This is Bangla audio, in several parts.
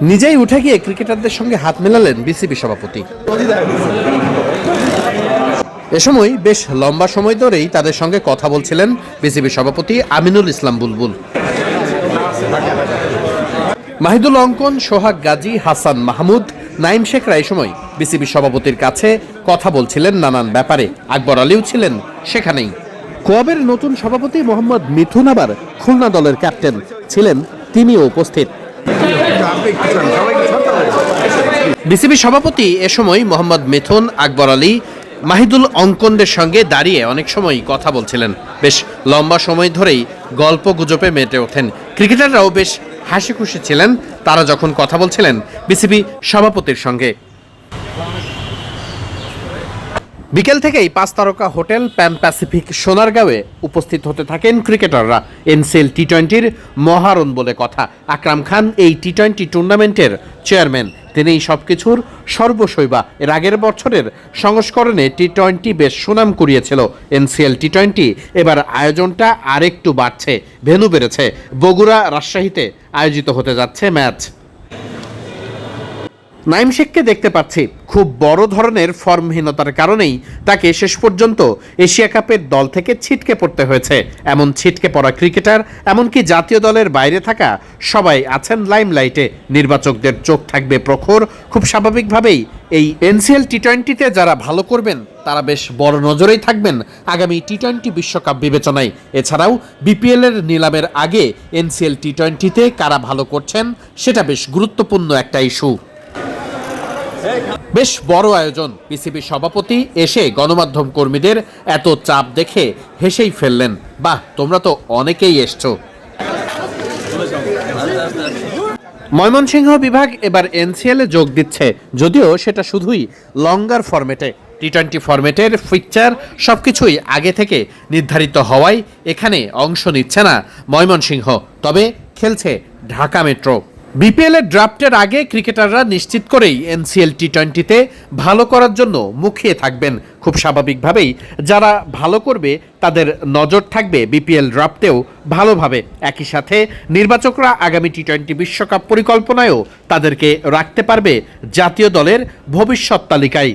নিজেই উঠে গিয়ে ক্রিকেটারদের সঙ্গে হাত মেলালেন বিসিবি সভাপতি। এ সময় বেশ লম্বা সময় ধরেই তাদের সঙ্গে কথা বলছিলেন বিসিবি সভাপতি আমিনুল ইসলাম বুলবুল। মাহিদুল অঙ্কন, সোহাগ গাজী, হাসান মাহমুদ, নাইম শেখরা এই সময় বিসিবি সভাপতির কাছে কথা বলছিলেন নানান ব্যাপারে। আকবর আলীও ছিলেন সেখানেই। কোয়াবের নতুন সভাপতি মোহাম্মদ মিথুন আবার খুলনা দলের ক্যাপ্টেন ছিলেন, তিনিও উপস্থিত। বিসিবি সভাপতি এ সময় মোহাম্মদ মিথুন আকবর আলী, মাহিদুল অঙ্কনদের সঙ্গে দাঁড়িয়ে অনেক সময় কথা বলছিলেন। বেশ লম্বা সময় ধরেই গল্প গুজবে মেতে ওঠেন। ক্রিকেটাররাও বেশ হাসি খুশি ছিলেন। তারা যখন কথা বলছিলেন, বিসিবি সভাপতির সঙ্গে বিকেল থেকেই পাঁচ তারকা হোটেল প্যান প্যাসিফিক সোনারগাঁওয়ে উপস্থিত হতে থাকেন ক্রিকেটাররা। এনসিএল টি টোয়েন্টির মহারণ বলে কথা। আকরাম খান এই টি টোয়েন্টি টুর্নামেন্টের চেয়ারম্যান। তিনি সব কিছুর সর্বশৈবা। এর আগের বছরের সংস্করণে টি টোয়েন্টি বেশ সুনাম কুড়িয়েছিল। এনসিএল টি টোয়েন্টি এবার আয়োজনটা আরেকটু বাড়ছে, ভেনু বেড়েছে। বগুড়া রাজশাহীতে আয়োজিত হতে যাচ্ছে ম্যাচ। নাইম শেখকে দেখতে পাচ্ছি। খুব বড় ধরনের ফর্মহীনতার কারণেই তাকে শেষ পর্যন্ত এশিয়া কাপের দল থেকে ছিটকে পড়তে হয়েছে। এমন ছিটকে পড়া ক্রিকেটার, এমনকি জাতীয় দলের বাইরে থাকা সবাই আছেন লাইমলাইটে। নির্বাচকদের চোখ থাকবে প্রখর। খুব স্বাভাবিকভাবেই এই এনসিএল টি টোয়েন্টিতে যারা ভালো করবেন, তারা বেশ বড় নজরেই থাকবেন আগামী টি টোয়েন্টি বিশ্বকাপ বিবেচনায়। এছাড়াও বিপিএল এর নিলামের আগে এনসিএল টি টোয়েন্টিতে কারা ভালো করছেন, সেটা বেশ গুরুত্বপূর্ণ একটা ইস্যু। বেশ বড় আয়োজন পিসিবি সভাপতি এসে গণমাধ্যম কর্মীদের এত চাপ দেখে হেসেই ফেললেন। বাহ, তোমরা তো অনেকেই এসছো। ময়মনসিংহ বিভাগ এবার এনসিএল এ যোগ দিচ্ছে, যদিও সেটা শুধুই লঙ্গার ফরম্যাটে। টি টোয়েন্টি ফরম্যাটের ফিকচার সবকিছুই আগে থেকে নির্ধারিত হওয়ায় এখানে অংশ নিচ্ছে না ময়মনসিংহ, তবে খেলছে ঢাকা মেট্রো। বিপিএল এর ড্রাফটের আগে ক্রিকেটাররা নিশ্চিত করেই এনসিএল টি টোয়েন্টিতে ভালো করার জন্য মুখিয়ে থাকবেন। খুব স্বাভাবিকভাবেই যারা ভালো করবে, তাদের নজর থাকবে বিপিএল ড্রাফটেও ভালোভাবে। একই সাথে নির্বাচকরা আগামী টি টোয়েন্টি বিশ্বকাপ পরিকল্পনায়ও তাদেরকে রাখতে পারবে জাতীয় দলের ভবিষ্যৎ তালিকায়।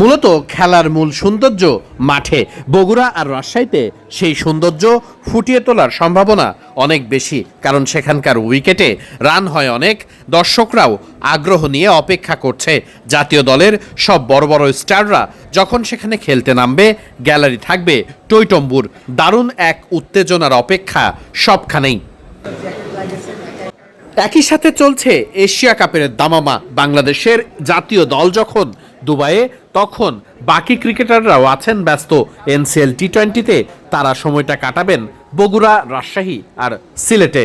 মূলত খেলার মূল সৌন্দর্য মাঠে। বগুড়া আর রাজশাহীতে সেই সৌন্দর্য ফুটিয়ে তোলার সম্ভাবনা অনেক বেশি, কারণ সেখানকার উইকেটে রান হয় অনেক, দর্শকরাও আগ্রহ নিয়ে অপেক্ষা করছে। জাতীয় দলের সব বড় বড় স্টাররা যখন সেখানে খেলতে নামবে, গ্যালারি থাকবে টইটম্বুর দারুণ এক উত্তেজনার অপেক্ষা সবখানেই। একই সাথে চলছে এশিয়া কাপের দামামা। বাংলাদেশের জাতীয় দল যখন দুবাইয়ে, তখন বাকি ক্রিকেটাররাও আছেন ব্যস্ত। এনসিএল টি টোয়েন্টিতে তারা সময়টা কাটাবেন বগুড়া, রাজশাহী আর সিলেটে।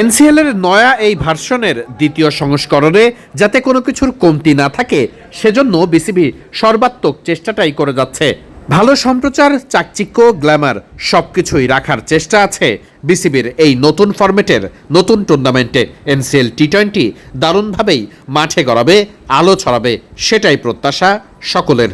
এনসিএল এর নয়া এই ভার্সনের দ্বিতীয় সংস্করণে যাতে কোনো কিছুর কমতি না থাকে, সেজন্য বিসিবি সর্বাত্মক চেষ্টাটাই করে যাচ্ছে। ভালো সম্প্রচার, চাকচিক্য, গ্ল্যামার সব কিছুই রাখার চেষ্টা আছে বিসিবির এই নতুন ফরম্যাটের নতুন টুর্নামেন্টে। এনসিএল টি টোয়েন্টি দারুণভাবেই মাঠে গড়াবে, আলো ছড়াবে, সেটাই প্রত্যাশা সকলের।